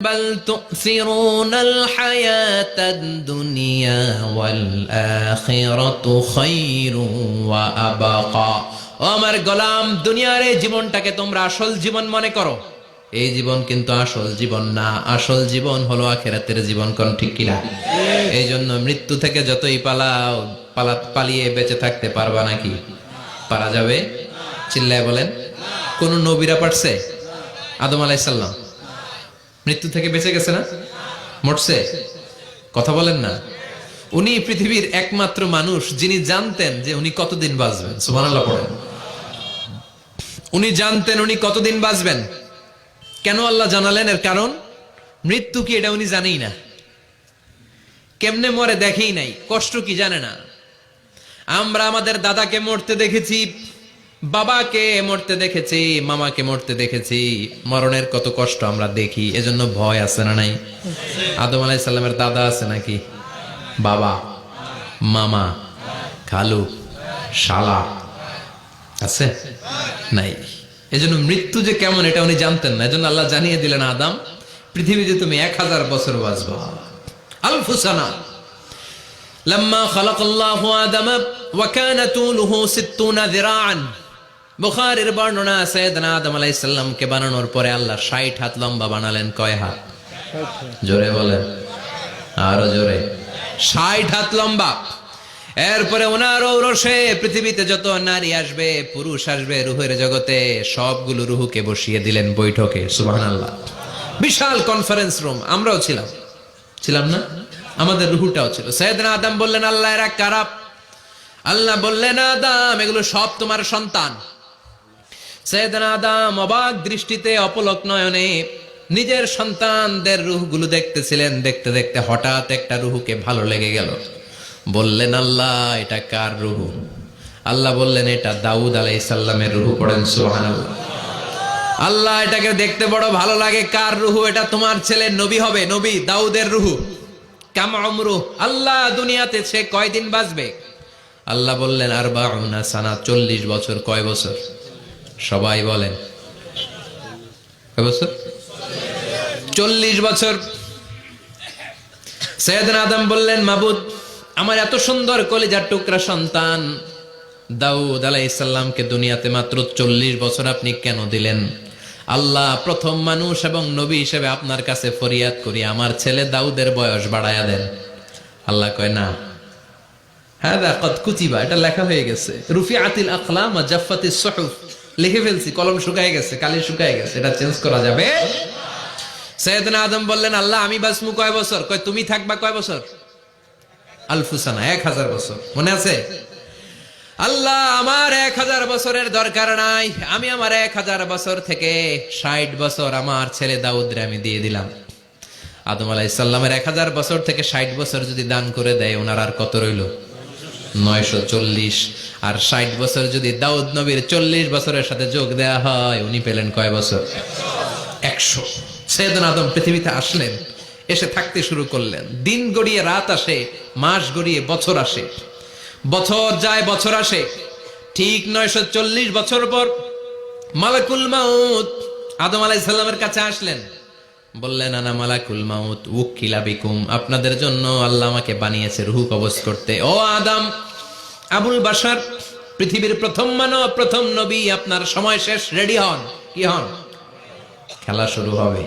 بل تؤثرون الحياة الدنيا والآخرة خير وأبقى ও আমার গোলাম দুনিয়ার এই জীবনটাকে তোমরা আসল জীবন মনে করো এই জীবন কিন্তু আসল জীবন না আসল জীবন হলো আখেরাতের জীবন কোন ঠিক কিনা এই জন্য মৃত্যু থেকে যতই পালাও পালা পালিয়ে বেঁচে থাকতে পারবা নাকি পারা যাবে চিল্লায় বলেন কোন নবীরা পারছে আদম আলাইসাল্লাম মৃত্যু থেকে বেঁচে গেছে না? মরছে? কথা বলেন না। উনি পৃথিবীর একমাত্র মানুষ যিনি জানতেন যে উনি কতদিন বাঁচবেন। সুবহানাল্লাহ পড়েন। উনি জানতেন উনি কতদিন বাঁচবেন। কেন আল্লাহ জানালেন? এর কারণ, মৃত্যু কি এটা উনি জানেই না। কেমনে মরে দেখেই নাই, কষ্ট কি জানে না। আমরা আমাদের দাদাকে মরতে দেখেছি বাবাকে মরতে দেখেছি, মামাকে মরতে দেখেছি। মরণের কত কষ্ট আমরা দেখি, এজন্য ভয় আছে না নাই? আদম আলাইসাল্লামের দাদা আছে নাকি? বাবা, মামা, খালু, শালা আছে? নাই। এজন্য মৃত্যু যে কেমন এটা উনি জানতেন না, এজন্য আল্লাহ জানিয়ে দিলেন, আদাম পৃথিবীতে তুমি এক হাজার বছর বাঁচব। আলফুসানা, লম্মা খালাকাল্লাহু আদম, ওয়া কানা তুলুহু 60 যিরাআন বুখারীর বর্ণনা সৈয়দনা আদম আলাইহিস সালামকে বানানোর পরে আল্লাহ 60 হাত লম্বা বানালেন। কয় হাত? জোরে বলেন। আরও জোরে। 60 হাত লম্বা। এরপরে ওনার ঔরসে পৃথিবীতে যত নারী আসবে, পুরুষ আসবে, রুহের জগতে সবগুলো রুহুকে বসিয়ে দিলেন বৈঠকে। সুবহানাল্লাহ। বিশাল কনফারেন্স রুম আমরাও ছিলাম। ছিলাম না? আমাদের রুহুটাও ছিল। সৈয়দনা আদম বললেন, আল্লাহ, এরা কারাপ আল্লাহ বললেন, আদম, এগুলো সব তোমার সন্তান। সৈয়দনা আদম অবাক দৃষ্টিতে অপলক নয়নে নিজের সন্তানদের রুহগুলো দেখতেছিলেন, দেখতে দেখতে হঠাৎ একটা রুহুকে ভালো লেগে গেল। বললেন, আল্লাহ, এটা কার রুহু? আল্লাহ বললেন, এটা দাউদ আলাইসাল্লামের রুহু। পড়েন, সুবহানাল্লাহ। আল্লাহ, এটাকে দেখতে বড় ভালো লাগে। কার রুহু? এটা তোমার ছেলে নবী হবে, নবী দাউদের রুহু। কাম অমরু আল্লাহ, দুনিয়াতে সে কয়দিন বাঁচবে? আল্লাহ বললেন আর বাউনা সানা, চল্লিশ বছর, কয় বছর? সবাই বলেন। চল্লিশ বছর। সৈয়দ আদম বললেন, মাবুদ, আমার এত সুন্দর কলিজার টুকরা সন্তান। দাউদ আলাইসাল্লামকে দুনিয়াতে মাত্র চল্লিশ বছর আপনি কেন দিলেন? আল্লাহ প্রথম মানুষ এবং নবী হিসেবে আপনার কাছে ফরিয়াদ করি, আমার ছেলে দাউদের বয়স বাড়ায়া দেন। আল্লাহ কয়, না। হ্যাঁ কত কুচিবা এটা লেখা হয়ে গেছে। রুফি আতিল আকলাম জাফাতি সহুফ। লিখে ফেলছি, কলম শুকায় গেছে, কালি শুকায় গেছে, এটা চেঞ্জ করা যাবে। সৈয়দনা আদম বললেন, আল্লাহ, আমি বাসমু কয় বছর? কয়, তুমি থাকবা কয় বছর? আলফুসানা, এক হাজার বছর। মনে আছে? আল্লাহ, আমার এক হাজার বছরের দরকার নাই। আমি আমার এক হাজার বছর থেকে ষাট বছর আমার ছেলে দাউদরে আমি দিয়ে দিলাম। আদম আলাইসাল্লামের এক হাজার বছর থেকে ষাট বছর যদি দান করে দেয়, ওনার আর কত রইল? নয়শো চল্লিশ। আর ষাট বছর যদি দাউদ নবীর চল্লিশ বছরের সাথে যোগ দেয়া হয়, উনি পেলেন কয় বছর? একশো। সৈয়দন আদম পৃথিবীতে আসলেন, এসে থাকতে শুরু করলেন। দিন গড়িয়ে রাত আসে, মাস গড়িয়ে বছর আসে। বছর যায়, বছর আসে। ঠিক নয়শো চল্লিশ বছর পর মালাকুল মাউত আদম আলাই সাল্লামের কাছে আসলেন। বললেন, আনা মালাকুল মাউত উকিলা বিকুম। আপনাদের জন্য আল্লাহ আমাকে বানিয়েছে রুহু কবজ করতে। ও আদম, আবুল বাসার পৃথিবীর প্রথম মানব, প্রথম নবী, আপনার সময় শেষ, রেডি হন। কি হন? খেলা শুরু হবে।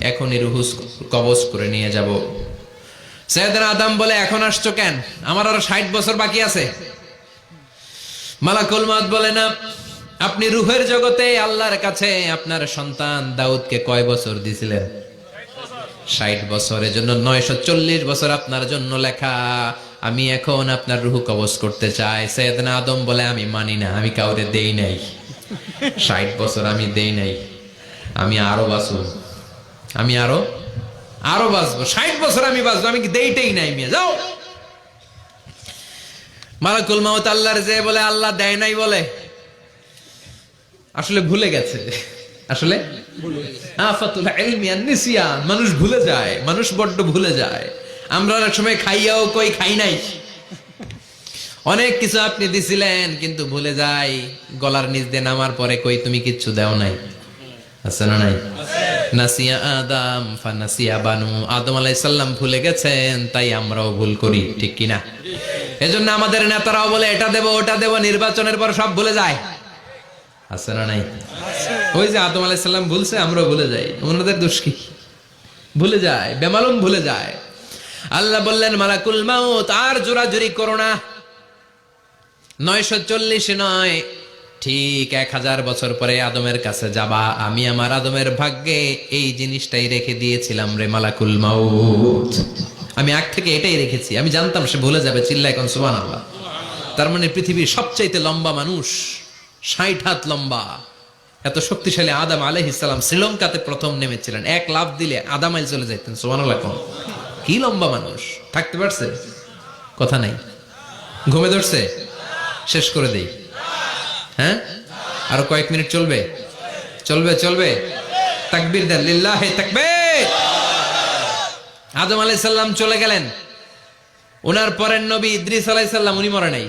এখনই রুহু কবজ করে নিয়ে যাব। সৈয়দনা আদম বলে, এখন আসছো কেন? আমার আরও ষাট বছর বাকি আছে। মালাকুল মাত বলে, না আপনি রুহের জগতে আল্লাহর কাছে আপনার সন্তান দাউদকে কয় বছর দিছিলেন? ষাট বছরের জন্য নয়শো চল্লিশ বছর আপনার জন্য লেখা। আমি এখন আপনার রুহু কবজ করতে চাই। সৈয়দনা আদম বলে, আমি মানি না, আমি কাউরে দেই নাই। ষাট বছর আমি দেই নাই। আমি আরও বাঁচব। আমি আরও আরও বাঁচবো। ষাট বছর আমি বাঁচবো। আমি দেইটাই নাই মিয়া? যাও। মালাকুল মাউত আল্লাহর যে বলে, আল্লাহ দেয় নাই বলে আসলে ভুলে গেছে। আসলে? মানুষ ভুলে যায়, মানুষ বড্ড ভুলে যায়। আমরা অনেক সময় খাইয়াও কই খাই নাই। অনেক কিছু আপনি দিছিলেন, কিন্তু ভুলে যাই। গলার নিচ দিয়ে নামার পরে কই তুমি কিচ্ছু দেও নাই। আছে না নাই? নাসিয়া আদম ফানাসিয়া বানু। আদম আলাইসাল্লাম ভুলে গেছেন, তাই আমরাও ভুল করি, ঠিক কিনা? এজন্য আমাদের নেতারাও বলে, এটা দেব, ওটা দেব। নির্বাচনের পর সব ভুলে যায়। আছে না নাই? ওই যে আদম আলাইসাল্লাম ভুলছে আমরাও ভুলে যাই। ওনাদের দোষ কি? ভুলে যায়, বেমালুম ভুলে যায়। আল্লাহ বললেন, মালাকুল মাউত, আর জোরাজুরি করো না। নয়শো চল্লিশে নয়, ঠিক এক হাজার বছর পরে আদমের কাছে যাবা। আমি আমার আদমের ভাগ্যে এই জিনিসটাই রেখে দিয়েছিলাম রে মালাকুল মাউত। আমি আগ থেকে এটাই রেখেছি। আমি জানতাম সে ভুলে যাবে চিল্লা এখন সুবান আল্লাহ তার মানে পৃথিবীর সবচাইতে লম্বা মানুষ ষাট হাত লম্বা। এত শক্তিশালী আদাম আলহ ইসলাম শ্রীলঙ্কাতে প্রথম নেমেছিলেন। এক লাভ দিলে আদাম আইল চলে যাইতেন আল্লাহ কি লম্বা মানুষ, থাকতে পারছে? কথা নাই। ঘুমে ধরছে? শেষ করে দেই। হ্যাঁ? আরও কয়েক মিনিট চলবে? চলবে চলবে। তাকবির দেন, লিল্লাহে তাকবীর। আদম আলাইহিস সালাম চলে গেলেন। ওনার পরের নবী ইদ্রিস আলাইহিস সালাম, উনি মরে নাই।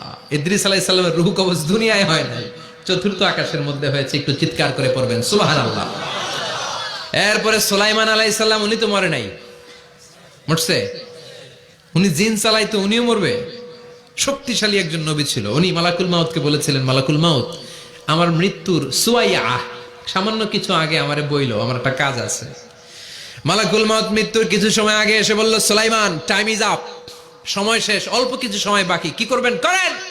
ইদ্রিস আলাইহিস সালামের রূহ কবজ দুনিয়ায় হয় নাই। চতুর্থ আকাশের মধ্যে হয়েছে, একটু চিৎকার করে পড়বেন। সুবহানাল্লাহ। এরপরে সুলাইমান আলাইহিস সালাম, উনি তো মরে নাই। মরছে? উনি জিন চালাইতো উনিও মরবে। শক্তিশালী একজন নবী ছিল। উনি মালাকুল মাউতকে বলেছিলেন, মালাকুল মাউত, আমার মৃত্যুর সুয়াইয়া, সামান্য কিছু আগে আমারে বইলো, আমার একটা কাজ আছে। মালাকুল মাউত মৃত্যুর কিছু সময় আগে এসে বলল, সোলাইমান টাইম ইজ আপ সময় শেষ, অল্প কিছু সময় বাকি, কি করবেন? করেন!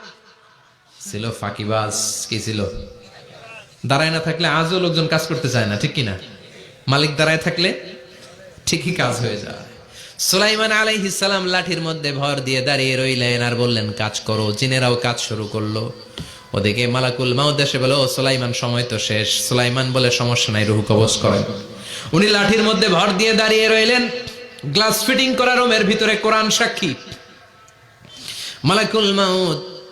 ছিল, ফাঁকিবাজ, কি ছিল? দাঁড়ায় না থাকলে আজও লোকজন কাজ করতে চায় না, ঠিক কিনা? মালিক দাঁড়ায় থাকলে ঠিকই কাজ হয়ে যায়। সুলাইমান সালাম লাঠির মধ্যে ভর দিয়ে দাঁড়িয়ে রইলেন আর বললেন, কাজ করো। জিনেরাও কাজ শুরু করল। ওদিকে মালাকুল মাউদ এসে বলে, ও সুলাইমান, সময় তো শেষ। সুলাইমান বলে, সমস্যা নাই, রুহু কবজ করেন। উনি লাঠির মধ্যে ভর দিয়ে দাঁড়িয়ে রইলেন। গ্লাস ফিটিং করা রুমের ভিতরে কোরআন সাক্ষী। মালাকুল মাউদ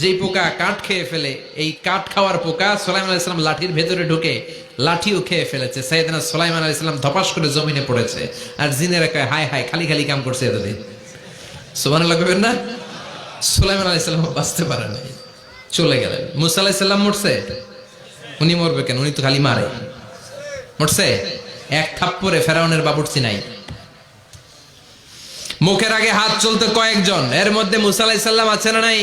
যেই পোকা কাঠ খেয়ে ফেলে, এই কাঠ খাওয়ার পোকা সোলাইমান আলাইসালাম লাঠির ভেতরে ঢুকে লাঠিও খেয়ে ফেলেছে। সাইদানা সোলাইমান আলাইসালাম ধপাস করে জমিনে পড়েছে আর জিনেরা কয়, হায় হায়, খালি খালি কাম করছে এতদিন। সোমান লাগবেন না? সোলাইমান আলাইসালাম বাঁচতে পারে নাই। চলে গেলেন। মুসা আলাইসাল্লাম মরছে? উনি মরবে কেন? উনি তো খালি মারে। মরছে? এক থাপ্পরে ফেরাউনের বাবুরচি নাই। মুখের আগে হাত চলতে কয়েকজন। এর মধ্যে মুসা আলাইসাল্লাম আছে না নাই?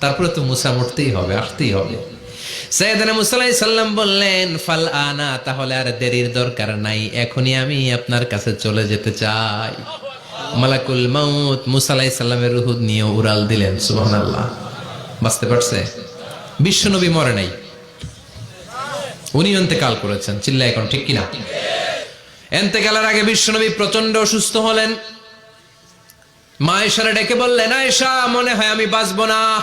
তারপরে তো মুসা মরতেই হবে, আসতেই হবে। সৈয়দনা মুসালাই সাল্লাম বললেন, ফাল আনা, তাহলে আর দেরির দরকার নাই, এখনই আমি আপনার কাছে চলে যেতে চাই। মালাকুল মাউত মুসালাই সাল্লামের রুহুদ নিয়ে উড়াল দিলেন, সুবহানাল্লাহ। বাঁচতে পারছে? বিশ্বনবী মরে নাই। উনি অন্তেকাল করেছেন, চিল্লা এখন, ঠিক কিনা? এন্তেকালের আগে বিশ্বনবী প্রচণ্ড অসুস্থ হলেন। মা ডেকে বললেন, আয়েশা, মনে হয় আমি বাঁচবো না।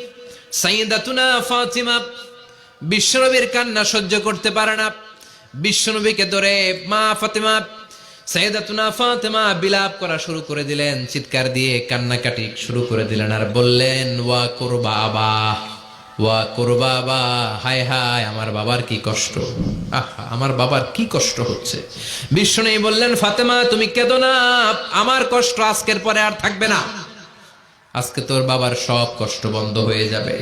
সাইদাতুনা ফাতিমা বিশ্বনবীর কান্না সহ্য করতে পারে না। বিশ্বনবীকে ধরে মা ফাতিমা সাইদাতুনা ফাতেমা বিলাপ করা শুরু করে দিলেন, চিৎকার দিয়ে কান্নাকাটি শুরু করে দিলেন আর বললেন, ওয়া করবা আবা, ওয়া করবা বা হায় হায়, আমার বাবার কি কষ্ট, আহা, আমার বাবার কি কষ্ট হচ্ছে। বিষ্ণু বললেন, ফাতেমা, তুমি কেঁদো না, আমার কষ্ট আজকের পরে আর থাকবে না। আজকে তোর বাবার সব কষ্ট বন্ধ হয়ে যাবে।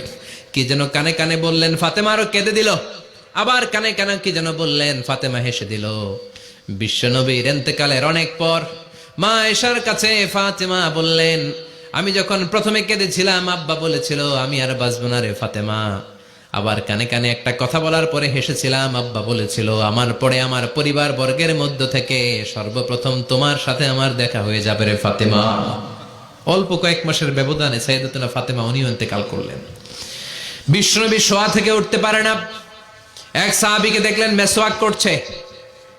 কি যেন কানে কানে বললেন, ফাতেমা আরও কেঁদে দিল। আবার কানে কানে কি যেন বললেন, ফাতেমা হেসে দিল। বিশ্বনবীর এন্তেকালের অনেক পর মা এসার কাছে ফাতেমা বললেন, আমি যখন প্রথমে কেঁদেছিলাম, আব্বা বলেছিল, আমি আর বাঁচবো না রে ফাতেমা। আবার কানে কানে একটা কথা বলার পরে হেসেছিলাম, আব্বা বলেছিল, আমার পরে আমার পরিবার বর্গের মধ্য থেকে সর্বপ্রথম তোমার সাথে আমার দেখা হয়ে যাবে রে ফাতেমা। অল্প কয়েক মাসের ব্যবধানে সাইদাতুনা ফাতেমা উনিও ইন্তেকাল করলেন। বিষ্ণুনবী শোয়া থেকে উঠতে পারে না। এক সাহাবিকে দেখলেন মেসোয়াক করছে।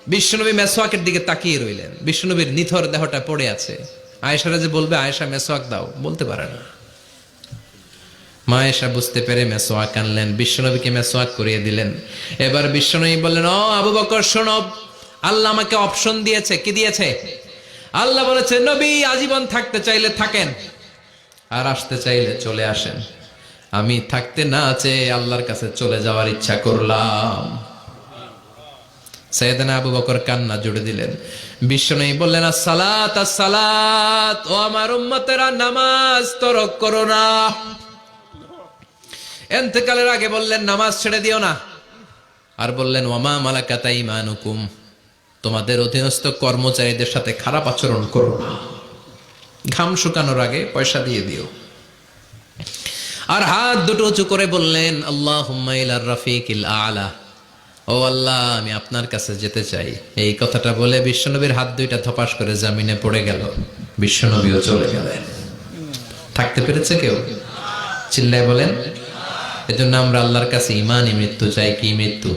বিষ্ণুনবী মেসোয়াকের দিকে তাকিয়ে রইলেন। বিষ্ণুনবীর নিথর দেহটা পড়ে আছে। আয়েশারা যে বলবে, আয়েশা, মেসোয়াক দাও। বলতে পারে না। মা এসা বুঝতে পেরে মেসোয়াক আনলেন। বিশ্বনবীকে মেসোয়াক করিয়ে দিলেন। এবার বিশ্বনবী বললেন, ও আবু বকর, শোনো। আল্লাহ আমাকে অপশন দিয়েছে। কি দিয়েছে? আল্লাহ বলেছে, নবী আজীবন থাকতে চাইলে থাকেন, আর আসতে চাইলে চলে আসেন। আমি থাকতে না চেয়ে আল্লাহর কাছে চলে যাওয়ার ইচ্ছা করলাম। সৈয়দনা আবু বকর কান্না জুড়ে দিলেন। বিশ্বনবী বললেন সালাত সালাত ও আমার উম্মতেরা, নামাজ তরক করো না। এন্তেকালের আগে বললেন, নামাজ ছেড়ে দিও না। আর বললেন ওয়ামা মালাকাতা ইমানুকুম। তোমাদের অধীনস্থ কর্মচারীদের সাথে খারাপ আচরণ করো না। ঘাম শুকানোর আগে পয়সা দিয়ে দিও। আর হাত দুটো উঁচু করে বললেন আল্লাহ রফিকিল আলা। ও আল্লাহ, আমি আপনার কাছে যেতে চাই। এই কথাটা বলে বিশ্বনবীর হাত দুইটা ধপাস করে জামিনে পড়ে গেল। বিশ্বনবীও চলে গেলেন। থাকতে পেরেছে কেউ? চিল্লায় বলেন, এজন্য আমরা আল্লাহর কাছে ইমানই মৃত্যু চাই, কি মৃত্যু?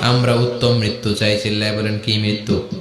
আমরা উত্তম মৃত্যু চাই চিল্লায় বলেন কি মৃত্যু?